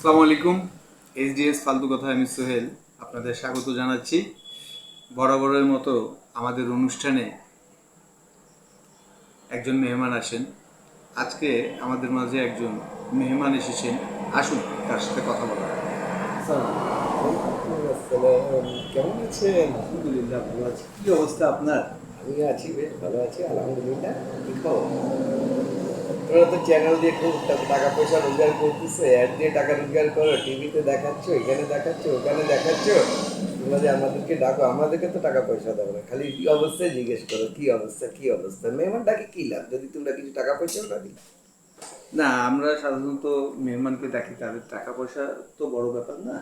আসসালামু আলাইকুম। এইচডিএস ফালতু কথা আমি সোহেল আপনাদের স্বাগত জানাচ্ছি। বরাবরের মতো আমাদের অনুষ্ঠানে একজন মেহমান আসেন। আজকে আমাদের মাঝে একজন মেহমান এসেছেন। আসুন তার সাথে কথা বলা কেমন আছেন? আলহামদুলিল্লাহ ভালো আছি। কি অবস্থা আপনার? আমি আছি বেশ ভালো আছি আলহামদুলিল্লাহ। কি খবর? তো চ্যানেল দিয়ে খুব টাকা পয়সা রোজগার করতেছো অ্যাড দিয়ে টাকা রোজগার করো টিভিতে দেখাচ্ছ, এখানে দেখাচ্ছ, ওখানে দেখাচ্ছ তোমরা যে আমাদেরকে ডাকো, আমাদেরকে তো টাকা পয়সা দেবো না। খালি কি অবস্থায় জিজ্ঞেস করো, কি অবস্থা কি অবস্থা? মেহমান ডাকে কি লাভ? যদি তোমরা কিছু টাকা পয়সাও না দিই। না, আমরা সাধারণত মেহমানকে দেখি তাদের টাকা পয়সা তো বড় ব্যাপার না।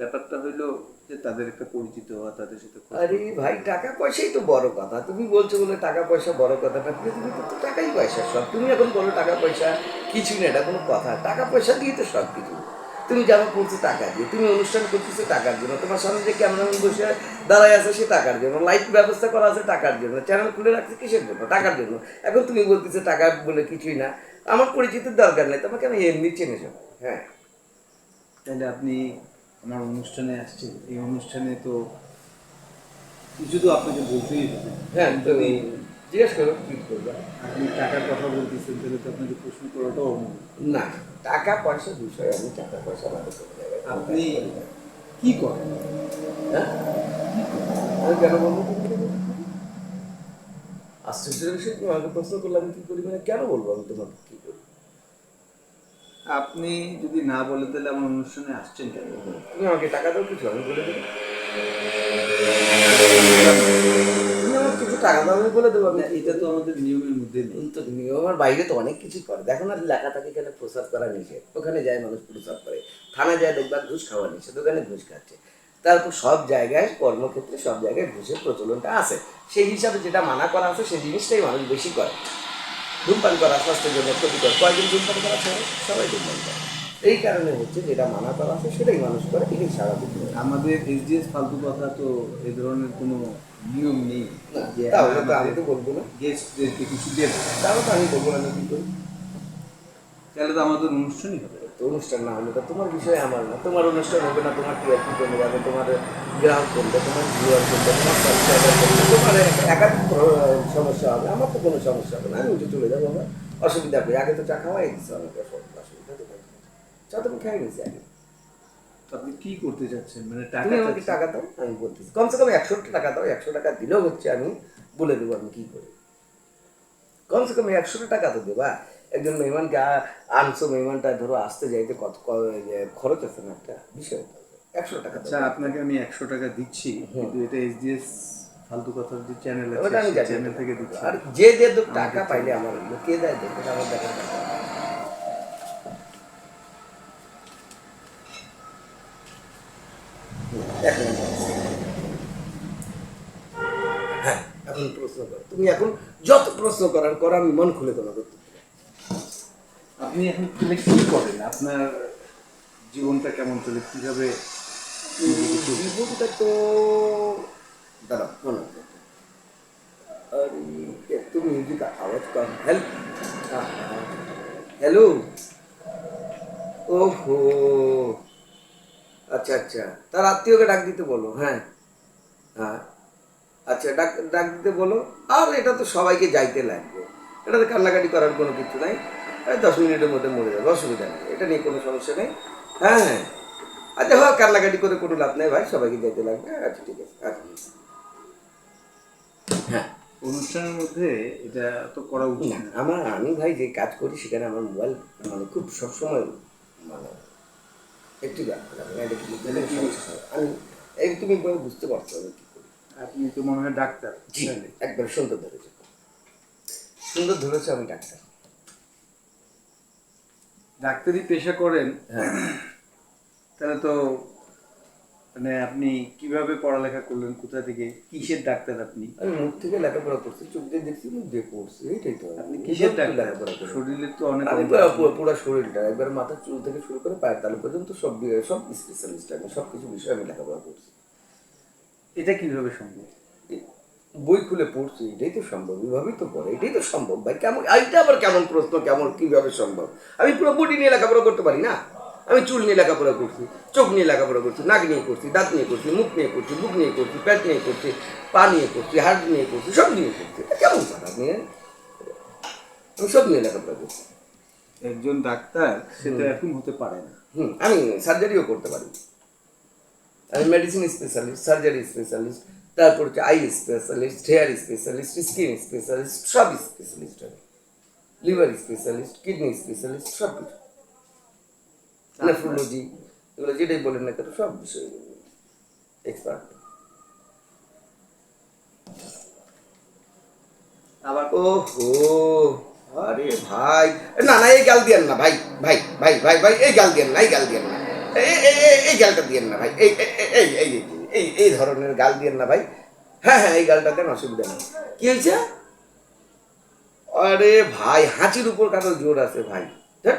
ব্যাপারটা হইল যে তাদের একটা পরিচিত হওয়া তাদের সাথে আরে ভাই টাকা পয়সাই তো বড় কথা। তুমি বলছো বলে টাকা পয়সা বড় কথাটা পৃথিবীতে তো টাকাই পয়সা সব। তুমি এখন বলো টাকা পয়সা কিছু না এটা কোনো কথা। টাকা পয়সা দিয়ে তো সব কিছু। তুমি জামা পড়ছো টাকা দিয়ে তুমি অনুষ্ঠান করতেছো টাকার জন্য। তোমার সামনে যে ক্যামেরাম্যান বসে দাঁড়ায় আছে সে টাকার জন্য। লাইট ব্যবস্থা করা আছে টাকার জন্য। চ্যানেল খুলে রাখছে কিসের জন্য? টাকার জন্য। এখন তুমি বলতেছো টাকা বলে কিছুই না। আমার পরিচিতির দরকার নেই তোমাকে আমি এমনি চেনে যাব। হ্যাঁ। তাহলে আপনি আমার অনুষ্ঠানে আসছে। এই অনুষ্ঠানে তো কিছু তো আপনাকে বলতেই হবে। হ্যাঁ তুমি জিজ্ঞেস করো কি করবে? আপনি টাকার কথা বলতেছেন তাহলে তো আপনাকে প্রশ্ন করাটাও অমূল্য। না টাকা পয়সা বিষয় আমি টাকা পয়সা আমাদের আপনি কি করেন? হ্যাঁ? আমি কেন বলব? আশ্চর্যের বিষয় তুমি প্রশ্ন করলে আমি কি করি মানে কেন বলব আমি তোমাকে? কি করি আপনি যদি না বলে তাহলে আমার অনুষ্ঠানে আসছেন কেন? তুমি আমাকে টাকা দাও কিছু আমি বলে দেবো। কিছু টাকা দাও আমি বলে দেবো আমি এটা তো আমাদের নিয়মের মধ্যে নেই। তো নিয়মের বাইরে তো অনেক কিছু করে। দেখো না এখানে প্রসাদ করা নিষেধ। ওখানে যায় মানুষ প্রসাদ করে। থানা যায় দেখবা ঘুষ খাওয়া নিষেধ ওখানে ঘুষ খাচ্ছে। তারপর সব জায়গায় কর্মক্ষেত্রে সব জায়গায় ঘুষের প্রচলনটা আছে। সেই হিসাবে যেটা মানা করা আছে সেই জিনিসটাই মানুষ বেশি করে। ধূমপান করা স্বাস্থ্যের জন্য ক্ষতিকর। কয়েকজন ধূমপান করা ছাড়া? সবাই ধূমপান করে। এই কারণে হচ্ছে যেটা মানা করা আছে সেটাই মানুষ করে এটাই স্বাভাবিক দিন আমাদের এইচডিএস ফালতু কথা তো এ ধরনের কোনো নিয়ম নেই তাহলে তো আমি তো বলব না। গেস্টদেরকে কিছু দেবো। তাহলে তো আমি বলব না কিন্তু তাহলে তো আমাদের অনুষ্ঠানই হবে। তো অনুষ্ঠান না হলে তোমার বিষয় আমার না। তোমার অনুষ্ঠান হবে না তোমার টিআরপি কমে যাবে তোমার গ্রাহক কমবে তোমার ভিউয়ার কমবে তোমার সাবস্ক্রাইবার কমবে তোমার একাধিক সমস্যা হবে। আমার তো কোনো সমস্যা হবে না। আমি উঠে চলে যাব আমার অসুবিধা হবে। আগে তো চা খাওয়াই দিচ্ছে অনেক অসুবিধা তো চা তো আমি খাই নিয়েছি আগে। আপনি কি করতে চাচ্ছেন? মানে টাকা তুমি আমাকে টাকা দাও আমি বলতেছি কমসে কম একশো টাকা দাও একশো টাকা দিলেও হচ্ছে আমি বলে দেবো আমি কি করি। কমসে কম একশো টাকা তো দেবা। একজন মেহমানকে আনছো মেহমানটা ধরো আসতে যাইতে কত খরচ আছে না একটা বিষয় একশো টাকা আচ্ছা আপনাকে আমি একশো টাকা দিচ্ছি কিন্তু এটা ফালতু কথার যে চ্যানেল আছে চ্যানেল থেকে দিচ্ছি। আর যে যে টাকা পাইলে আমার কে দেয় দেখো আমার দেখার। হ্যাঁ এখন প্রশ্ন করো। তুমি এখন যত প্রশ্ন করার করো আমি মন খুলে তোমাকে। আপনি এখন তাহলে কি করেন? আপনার জীবনটা কেমন চলে কীভাবে জীবনটা তো দাঁড়াও মনে হয়। আরে একটু মিউজিক আওয়াজ কম হেল্প হ্যালো ওহো। আচ্ছা আচ্ছা। তার আত্মীয়কে ডাক দিতে বলো হ্যাঁ। হ্যাঁ। আচ্ছা ডাক ডাক দিতে বলো। আর এটা তো সবাইকে যাইতে লাগবে। এটাতে কান্নাকাটি করার কোনো কিছু নাই। দশ মিনিটের মধ্যে মরে যাবে অসুবিধা নেই। এটা নিয়ে কোনো সমস্যা নেই। হ্যাঁ। হ্যাঁ আচ্ছা হোক কান্নাকাটি করে কোনো লাভ নেই ভাই সবাইকে যেতে লাগবে। আচ্ছা ঠিক আছে আচ্ছা। হ্যাঁ। অনুষ্ঠানের মধ্যে এটা তো করা উচিত না, আমার আমি ভাই যে কাজ করি সেখানে আমার মোবাইল মানে খুব সবসময় মানে একটু। আমি এই তুমি বুঝতে পারছ আমি কি করি। আপনি তো মনে হয় ডাক্তার। জি একবার সুন্দর ধরেছে। সুন্দর ধরেছে আমি ডাক্তার। ডাক্তারি পেশা করেন হ্যাঁ। তাহলে তো মানে আপনি কীভাবে পড়ালেখা করলেন কোথা থেকে কিসের ডাক্তার আপনি? আমি মুখ থেকে লেখাপড়া করছি চোখ দিয়ে দেখছি মুখ দিয়ে পড়ছি এইটাই তো। আপনি কিসের ডাক্তার? লেখাপড়া শরীরের তো অনেক পুরো শরীরটা একবার মাথার চুল থেকে শুরু করে পায়ের তালু পর্যন্ত সব সব স্পেশালিস্ট আমি সব কিছু বিষয়ে আমি লেখাপড়া করছি। এটা কীভাবে সম্ভব? বই খুলে পড়ছি এটাই তো সম্ভব এভাবেই তো পড়ে এটাই তো সম্ভব। ভাই কেমন এইটা আবার কেমন প্রশ্ন কেমন কীভাবে সম্ভব? আমি পুরো বডি নিয়ে লেখাপড়া করতে পারি না? আমি চুল নিয়ে লেখাপড়া করছি চোখ নিয়ে লেখাপড়া করছি নাক নিয়ে করছি দাঁত নিয়ে করছি মুখ নিয়ে করছি বুক নিয়ে করছি পেট নিয়ে করছি পা নিয়ে করছি হাড় নিয়ে করছি সব নিয়ে করছি। কেমন আপনি হ্যাঁ? আমি সব নিয়ে লেখাপড়া করছি। একজন ডাক্তার সেটা এরকম হতে পারে না। হুম আমি সার্জারিও করতে পারি। আমি মেডিসিন স্পেশালিস্ট সার্জারি স্পেশালিস্ট তারপর হচ্ছে eye specialist hair specialist skin specialist সব স্পেশালিস্ট আমি লিভার স্পেশালিস্ট কিডনি স্পেশালিস্ট সব কিছু। নেফ্রোলজি এগুলো যেটাই বলেন না কেন সব বিষয়ে এক্সপার্ট আবার ও হো আরে ভাই না না এই গাল দিয়েন না ভাই ভাই ভাই ভাই ভাই এই গাল দিয়েন না এই গাল দিয়েন না এই এই এই- এই গালটা দিয়েন না ভাই এই এই- এই এই। এই এই ধরনের গাল দিয়েন না ভাই। হ্যাঁ হ্যাঁ এই গালটা দেন অসুবিধা নেই। কি হয়েছে? আরে ভাই হাঁচির উপর কারও জোর আছে ভাই। ধ্যাৎ।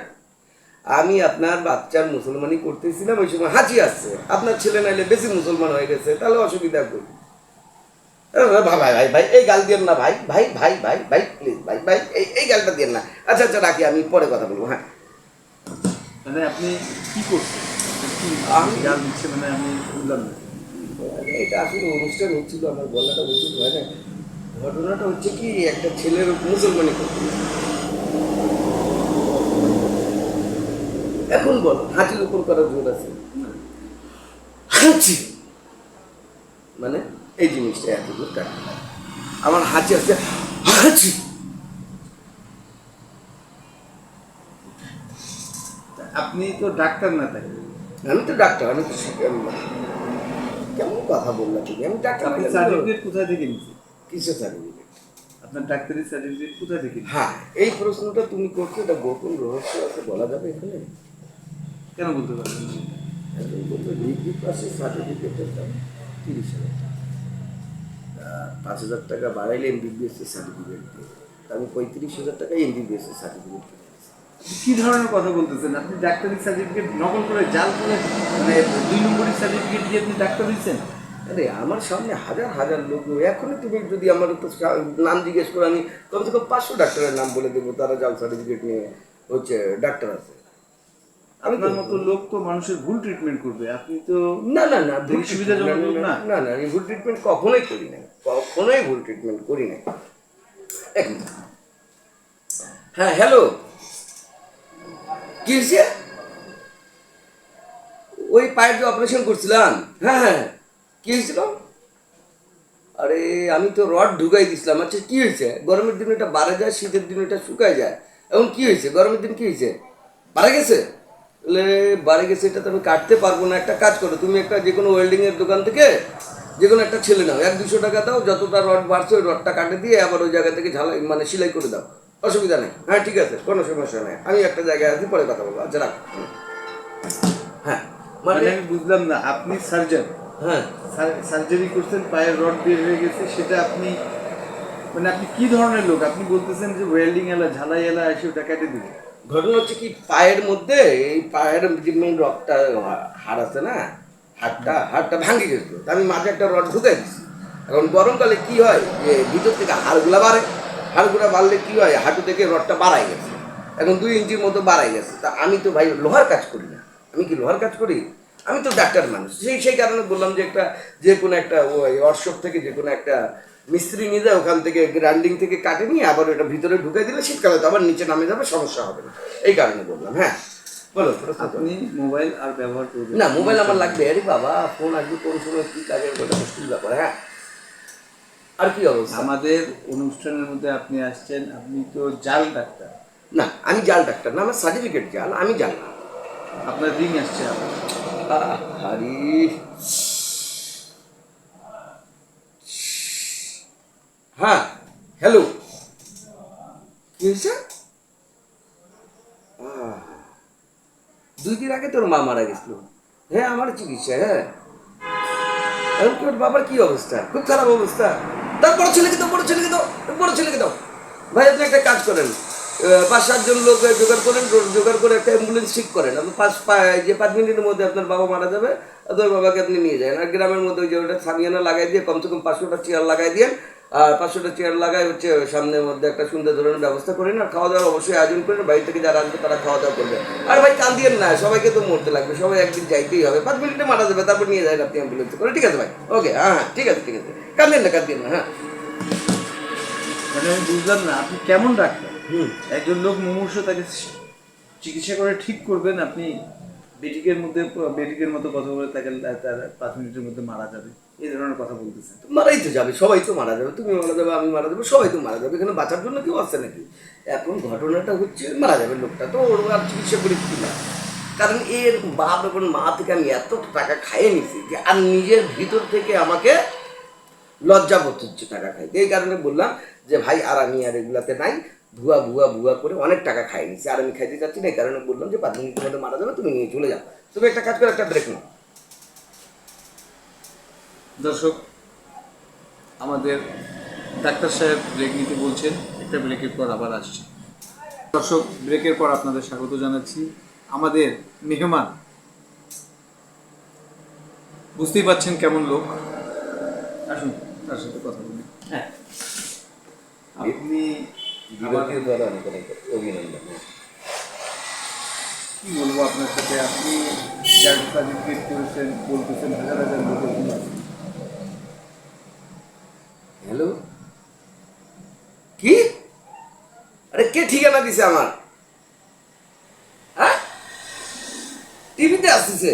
আমি আপনার বাচ্চার মুসলমানি করতেছিলাম ওই সময় হাঁচি আসছে। আপনার ছেলে নাইলে বেশি মুসলমান হয়ে গেছে তাহলে অসুবিধা করি ভাই ভাই ভাই ভাই এই গাল দিয়েন না ভাই ভাই ভাই ভাই ভাই প্লিজ ভাই ভাই এই এই গালটা দিয়েন না। আচ্ছা আচ্ছা রাখি আমি পরে কথা বলব হ্যাঁ। মানে আপনি কি করছেন? আমি- গান দিচ্ছে মানে আমি বুঝলাম না। এটা আসলে অনুষ্ঠান হচ্ছিল আমার গলাটা উচিত হয় না ঘটনাটা হচ্ছে কি একটা ছেলের মুসলমানি করতে এখন বলো হাঁচির উপর করা জোর আছে? হাঁচি! মানে এই জিনিসটা এত দূর কাটা আমার হাঁচি আছে হাঁচি! আপনি তো ডাক্তার না তাই? আমি তো ডাক্তার আমি তো কেমন কথা বললাম তুমি আমি ডাক্তার সার্টিফিকেট কোথায় থেকে নিচ্ছেন কিসের সার্টিফিকেট আপনার ডাক্তারি সার্টিফিকেট কোথায় থেকে হ্যাঁ এই প্রশ্নটা তুমি করছ এটা গোপন রহস্য আছে বলা যাবে এখানে? কেন বলতে পারবেন বলতো ডিগ্রি পাসের সার্টিফিকেটের দাম তিরিশ হাজার পাঁচ হাজার টাকা বাড়াইলে এমবিবিএস এর সার্টিফিকেট দিয়ে আমি পঁয়ত্রিশ হাজার টাকা এমবিবিএস এর সার্টিফিকেট কি ধরনের কথা বলতেছেন? আপনি ডাক্তারি সার্টিফিকেট নকল করে জাল করে মানে দুই নম্বরের সার্টিফিকেট দিয়ে আপনি ডাক্তার হয়েছেন? আরে আমার সামনে হাজার হাজার লোক এখনই তুমি যদি আমার তো নাম জিজ্ঞেস করে আমি কম পাঁচশো ডাক্তারের নাম বলে দেবো তারা জাল সার্টিফিকেট নিয়ে হচ্ছে ডাক্তার আছে। আপনার মতো লোক তো মানুষের ভুল ট্রিটমেন্ট করবে। আপনি তো না না না ভুল সুবিধাজনক না। না না আমি ভুল ট্রিটমেন্ট কখনোই করি না কখনোই ভুল ট্রিটমেন্ট করি না হ্যাঁ হ্যালো কি ওই পায়ের যে অপারেশন করছিলাম। হ্যাঁ হ্যাঁ কি হয়েছিল? আরে, আমি তো রড ঢুকাই দিছিলাম আচ্ছা কি হয়েছে? গরমের দিনে এটা বাড়ে যায়, শীতের দিনে এটা শুকায় যায়। এখন কি হয়েছে? গরমের দিন কি হয়েছে? বাড়ে গেছে? বলে বাড়ে গেছে, এটা তো আমি কাটতে পারব না। একটা কাজ করো, তুমি একটা যে কোনো ওয়েল্ডিং এর দোকান থেকে যে কোনো একটা ছেলে নাও। এক দুশো টাকা দাও, যতটা রড বাড়ছে, ওই রডটা কাটে দিয়ে আবার ওই জায়গা থেকে ঝালাই মানে সেলাই করে দাও। অসুবিধা নেই। হ্যাঁ ঠিক আছে কোনো সমস্যা নেই। আমি একটা জায়গায় আছি পরে কথা বলব। আচ্ছা রাখ। হ্যাঁ মানে মানে আমি বুঝলাম না আপনি সার্জন। হ্যাঁ। সার্জারি করছেন পায়ের রড বের হয়ে গেছে সেটা আপনি মানে আপনি কি ধরনের লোক? আপনি বলতেছেন যে ওয়েল্ডিং এলা ঝালাই এলা এসে ওটা কেটে দিবে। ঘটনা হচ্ছে কি পায়ের মধ্যে এই পায়ের যে মেন রডটা হাড় আছে না হাড়টা হাড়টা ভাঙে গেছিল। আমি মাঝে একটা রড ঢুকাই দিচ্ছি এখন গরমকালে কি হয় যে ভিতর থেকে হাড়গুলা বাড়ে। হাড়গুলা বাড়লে কি হয়? হাঁটু থেকে রডটা বাড়াই গেছে। এখন দুই ইঞ্চির মতো বাড়াই গেছে। তা আমি তো ভাই লোহার কাজ করি না। আমি কি লোহার কাজ করি? আমি তো ডাক্তার মানুষ। সেই সেই কারণে বললাম যে একটা যে কোনো একটা ওই ওয়ার্কশপ থেকে যে কোনো একটা মিস্ত্রি নিয়ে যায় ওখান থেকে গ্রাইন্ডিং থেকে কাটে নিয়ে আবার ওটা ভিতরে ঢুকে দিলে শীতকালে তো আবার নিচে নামে যাবে সমস্যা হবে না। এই কারণে বললাম হ্যাঁ। বলো। আপনি মোবাইল আর ব্যবহার করবেন। না মোবাইল আমার লাগবে। আরে বাবা ফোন আসবে কোন সময় কি কাজের বলে মুশকিল ব্যাপার হ্যাঁ। আর কি অবস্থা? আমাদের অনুষ্ঠানের মধ্যে আপনি আসছেন আপনি তো জাল ডাক্তার। না আমি জাল ডাক্তার না আমার সার্টিফিকেট জাল আমি জাল। না আপনার রিং আসছে হ্যাঁ হ্যালো কি হয়েছে? দুই দিন আগে তোর মা মারা গেছিল। হ্যাঁ আমার চিকিৎসা হ্যাঁ। তোর বাবার কি অবস্থা? খুব খারাপ অবস্থা। তার বড় ছেলেকে দাও, বড় ছেলেকে দাও, বড় ছেলেকে দাও। ভাই, আপনি একটা কাজ করেন। পাঁচ সাতজন লোক জোগাড় করেন জোগাড় করে একটা অ্যাম্বুলেন্স ঠিক করেন। আপনি পাঁচ যে পাঁচ মিনিটের মধ্যে আপনার বাবা মারা যাবে আপনার বাবাকে আপনি নিয়ে যান। আর গ্রামের মধ্যে ওই যে ওটা সামিয়ানা লাগাই দিয়ে, কমসে কম পাঁচশোটা চেয়ার লাগাই দিয়ে আর পাঁচশোটা চেয়ার লাগাই হচ্ছে সামনের মধ্যে একটা সুন্দর ধরনের ব্যবস্থা করেন আর খাওয়া দাওয়ার অবশ্যই আয়োজন করেন বাড়ি থেকে যারা আসবে তারা খাওয়া দাওয়া করবে। আর ভাই কান্দিয়েন না সবাইকে তো মরতে লাগবে। সবাই একদিন যাইতেই হবে। পাঁচ মিনিটে মারা যাবে তারপর নিয়ে যায় আপনি অ্যাম্বুলেন্সে করে। ঠিক আছে ভাই? ওকে হ্যাঁ হ্যাঁ ঠিক আছে ঠিক আছে। কান্দিয়েন না কান্দিয়েন না হ্যাঁ। মানে আমি বুঝলাম না আপনি কেমন ডাক্তার? হুম। একজন লোক মুমূর্ষ তাকে চিকিৎসা করে ঠিক করবেন আপনি বেটিকের মধ্যে বেটিকের মতো কথা বলে তাকে তার পাঁচ মিনিটের মধ্যে মারা যাবে। এই ধরনের কথা বলতেছে। মারাই তো যাবে, সবাই তো মারা যাবে, তুমি মারা যাবে, আমি মারা যাবে, সবাই তো মারা যাবে, এখানে বাঁচার জন্য কেউ আসছে নাকি? এখন ঘটনাটা হচ্ছে মারা যাবে লোকটা, তো ওর আর চিকিৎসা করে কি না কারণ এর বাপ এবং মা থেকে আমি এত টাকা খাইয়ে নিছি যে আর নিজের ভিতর থেকে আমাকে লজ্জা বোধ হচ্ছে টাকা খাইতে। এই কারণে বললাম যে, ভাই, আর আমি আর এগুলাতে নাই। ভুয়া ভুয়া ভুয়া করে অনেক টাকা খাই নিছি, আর আমি খাইতে চাচ্ছি না। এই কারণে বললাম যে, পাঁচ মধ্যে মারা যাবে, তুমি নিয়ে চলে যাও। তুমি একটা কাজ করে, একটা ব্রেক নাও। দর্শক আমাদের ডাক্তার সাহেব ব্রেক নিতে বলছেন একটা ব্রেকের পর আবার আসছে। দর্শক ব্রেকের পর আপনাদের স্বাগত জানাচ্ছি। আমাদের মেহমান বুঝতেই পাচ্ছেন কেমন লোক। আসুন তার সাথে কথা বলি। হ্যাঁ। আপনি অভিনন্দন। কি বলব আপনার সাথে? আপনি যার সার্টিফিকেট করেছেন বলতেছেন হাজার হাজার লোকের জন্য হ্যালো কি আরে কে ঠিকানা দিছে আমার? হ্যাঁ? টিভিতে আসতেছে।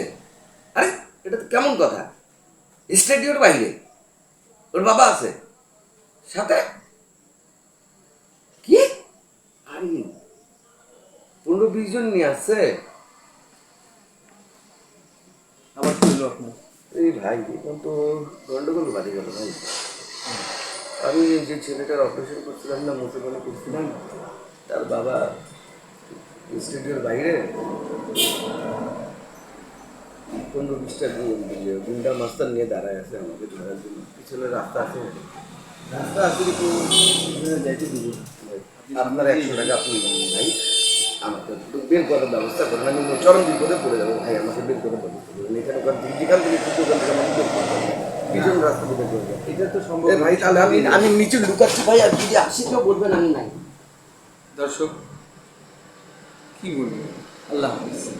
আরে এটা তো কেমন কথা? স্টেডিওর বাইরে। ওর বাবা আছে। সাথে? কি? আরে পনেরো বিশ জন নিয়ে আসছে? আবার আপনার এই ভাই এখন তো গন্ডগোল বাড়ি গেল ভাই। আমি যে ছেলেটার অপারেশন করছিলাম না মুসলমানে করছিলাম। তার বাবা ইনস্টিটিউটের বাইরে। পনেরো বিশটা গুন্ডা মাস্টার নিয়ে দাঁড়ায় আছে আমাকে ধরার জন্য। পিছনে রাস্তা আছে। রাস্তা আছে কিন্তু যাইতে দিব আপনার একশো টাকা আপনি ভাই। আমাকে একটু বের করার ব্যবস্থা করেন। আমি চরম বিপদে পড়ে যাব। ভাই আমাকে বের করার ব্যবস্থা করেন। এখানে ওখান থেকে যেখান থেকে খুঁজে ওখান থেকে আমাকে বের করতে হবে। পিছন রাস্তা থেকে বের করবে এটা তো সম্ভব ভাই তাহলে আমি আমি নিচে লুকাচ্ছি ভাই আর যদি আসি কেউ বলবেন আমি নাই। দর্শক কি বলব? আল্লাহ হাফিজ।